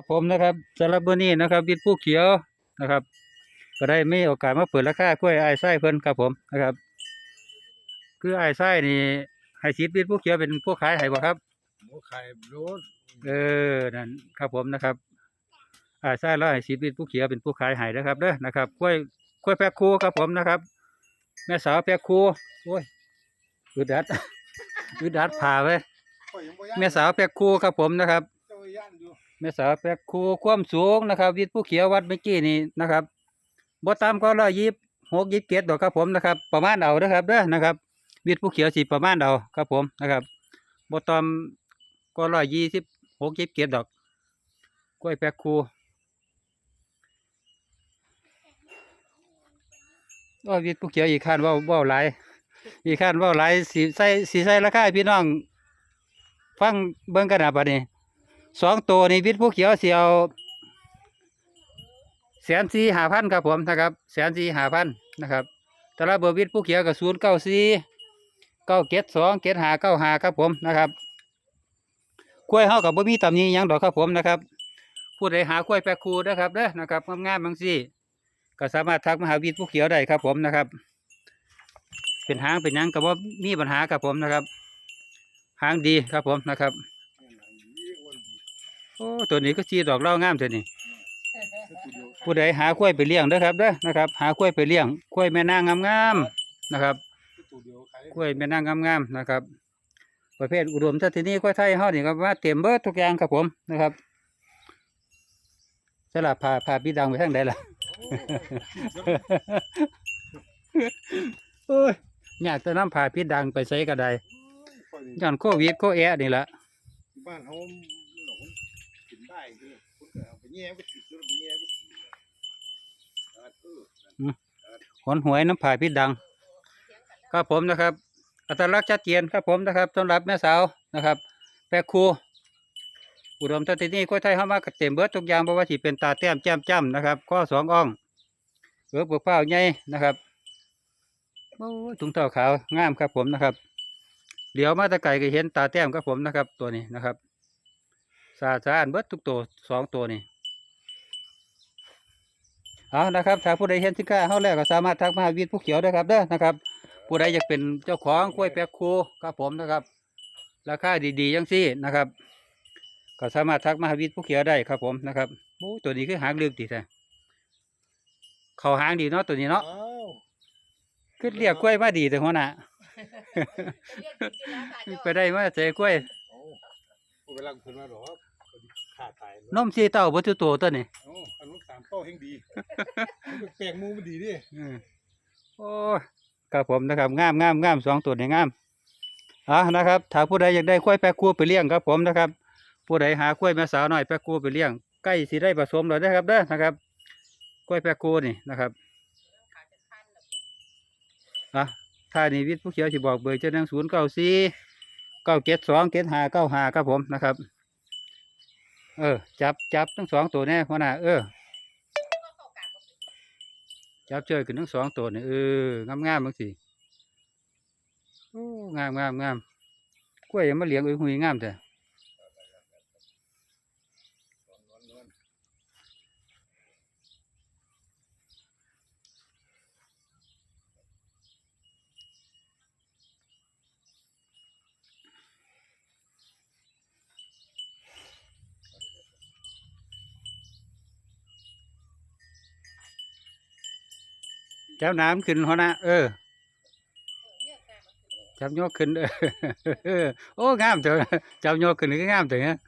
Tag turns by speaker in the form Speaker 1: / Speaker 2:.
Speaker 1: ครับผมนะครับสำหรับวันนี้นะครับวิทย์ผู้เขียวนะครับ ก็ได้มีโอกาสมาเปิดราคากล้วยไอ้ายไส้เพิ่นครับผมนะครับ คือไอ้ายไส้นี่ให้ชีวิตวิทย์ผู้เขียวเป็นผู้ขายให้บ่ครับ
Speaker 2: หมูไข่รส
Speaker 1: เออนั่นครับผมนะครับไอ้ายไส้แล้วให้ชีวิตผู้เขียวเป็นผู้ขายให้นะครับเด้อนะครับกล้วยกล้วยแปะคูครับผมนะครับ แม่สาวแปะคูโอ้ยอึดอัดอึดอัดผ่าไว้
Speaker 2: ข่อยยังบ่ย่าน
Speaker 1: แม่สาวแปะคูครับผมนะครับ
Speaker 2: เจ้าย่านอยู่
Speaker 1: แม่สาวแปกคูความสูงนะครับวิทย์ผู้เขียววัดเมื่อกี้นี่นะครับบ่ต่ำก็ร้อยยี่หกยี่สิบเจ็ดอกครับผมนะครับ ประมาณเอาเด้อครับเด้อนะครับ วิทย์ผู้เขียวสิประมาณเอาครับผมนะครับบ่ต่ำก็ร้อยยี่สิบหกยี่สิบเจ็ดอกกล้วยแปกคูว่าวิทย์ผู้เขียวอีกขั้นว่าว่าหลายอีกขั้นว่าหลายสีใส่สีใส่ราคาพี่น้อง ฟังเบิ่งกันนะบัดนี้ สองตัวในวิทย์ผู้เขียวเสียวแสนสี่หาพันครับผมนะครับแสนสี่หาพันนะครับแต่ละเบอร์วิทย์ผู้เขียวกับศูนย์เก้าสี่เก้าเจ็ดสองเจ็ดหาเก้าหาครับผมนะครับกล้วยเฮากับบ่มีตำนิหยังดอกครับผมนะครับผู้ใดหากล้วยแปลกคูนะครับเด้อนะครับงามๆบางซี่ก็สามารถทักมหาวิทย์ผู้เขียวได้ครับผมนะครับ เป็นหางเป็นยังกับว่ามีปัญหาครับผมนะครับ หางดีครับผมนะครับ โอ้ตัวนี้ก็ชีดอกเล่างามเท่านี้
Speaker 2: ตัวเดียว
Speaker 1: ผู้ใดหากล้วยไปเลี้ยงเด้อครับเด้อนะครับ หากล้วยไปเลี้ยงกล้วยแม่นางงามๆนะครับ
Speaker 2: ข้
Speaker 1: วยแม่นางงามๆนะครับ ประเภทอุดมทัศนีกล้วยไทยเฮานี่ก็ว่าเต็มเบิดทุกอย่างครับผมนะครับสลับพาพาพี่ดังไปทางใดล่ะโอ้ยอยากจะนำพาพี่ดังไปใส่ก็ได้
Speaker 2: อยนี่
Speaker 1: ย้อนโควิดโคแอะนี่แหละ
Speaker 2: บ้านเฮา หนอนได้คือคนก็เอาไปแย่ไปติดแล้วไปแย่ไปติดอ่าเออ
Speaker 1: หอนหวยน้ำผายพิษดัง ครับผมนะครับ อัตลักษณ์ชัดเจนครับผมนะครับสำหรับแม่สาวนะครับ แปะครูอุดมทัศนีกล้วยไทยเข้ามากเต็มเบิดทุกอย่างเพราะว่าที่เป็นตาแต้มแจ่มจ้ำนะครับ ข้อสองอ่องเอือบวกเป้าใหญ่นะครับโอ้ถุงเท้าขาวงามครับผมนะครับ เดี๋ยวมาตะไก่ก็เห็นตาแต้มครับผมนะครับ ตัวนี้นะครับ สะอาดสะอาดเบิดทุกตัวสองตัวนี้เอานะครับถ้าผู้ใดเห็นสินค้าเฮาแล้วก็สามารถทักมาหาวิทย์ผู้เขียวได้ครับเด้อนะครับ ผู้ใดอยากเป็นเจ้าของกล้วยแปะคูครับผมนะครับ ราคาดีๆจังซี่นะครับ ก็สามารถทักมาหาวิทย์ผู้เขียวได้ครับผมนะครับโอ้ตัวนี้คือหางลืมติแท้เขาหางดีเนาะตัวนี้เนาะ
Speaker 2: อ้าว
Speaker 1: คือเรียกกล้วยมาดีแต่หัวหน้าไปได้มาใส่กล้วย
Speaker 2: โอ้บ่เวลาเพิ่นมาดอ กก็ดิขาดตาย
Speaker 1: นมสีเต้าบ่ทุกตัวตัวนี้
Speaker 2: โอ้อันนู้นสามเป้าแห่งดีมันแปลงหมูมันดีดิ
Speaker 1: อืมโอ้ยครับผมนะครับงามงามงามสองตัวนี่งามอะนะครับถ้าผู้ใดอยากได้กล้วยแปะคูไปเลี้ยงครับผมนะครับ ผู้ใดหากล้วยแม่สาวน้อยแปะคูไปเลี้ยงใกล้สิได้ผสมแล้วนะครับเด้อนะครับกล้วยแปะคูนี่นะครับอะถ้านี่วิทย์ผู้เขียวสิบอกเบอร์เจ้าหนังศูนย์เก้าสี่เก้าเจ็ดสองเจ็ดห้าเก้าห้าครับผมนะครับ เออ จับจับทั้งสองตัวแน่หัวหน้าเออ จับเจอกันทั้งสองตัวเนี่ยเอองามงามบางสิโอ้งามงามงามกล้วยยังมาเลี้ยงอุ้ยหุยงามแต่ เจ้าน้ำขึ้นหัวหน้าเออจับโยกขึ้นเออโอ้งามเถอะจับโยกขึ้นก็งามเถอะ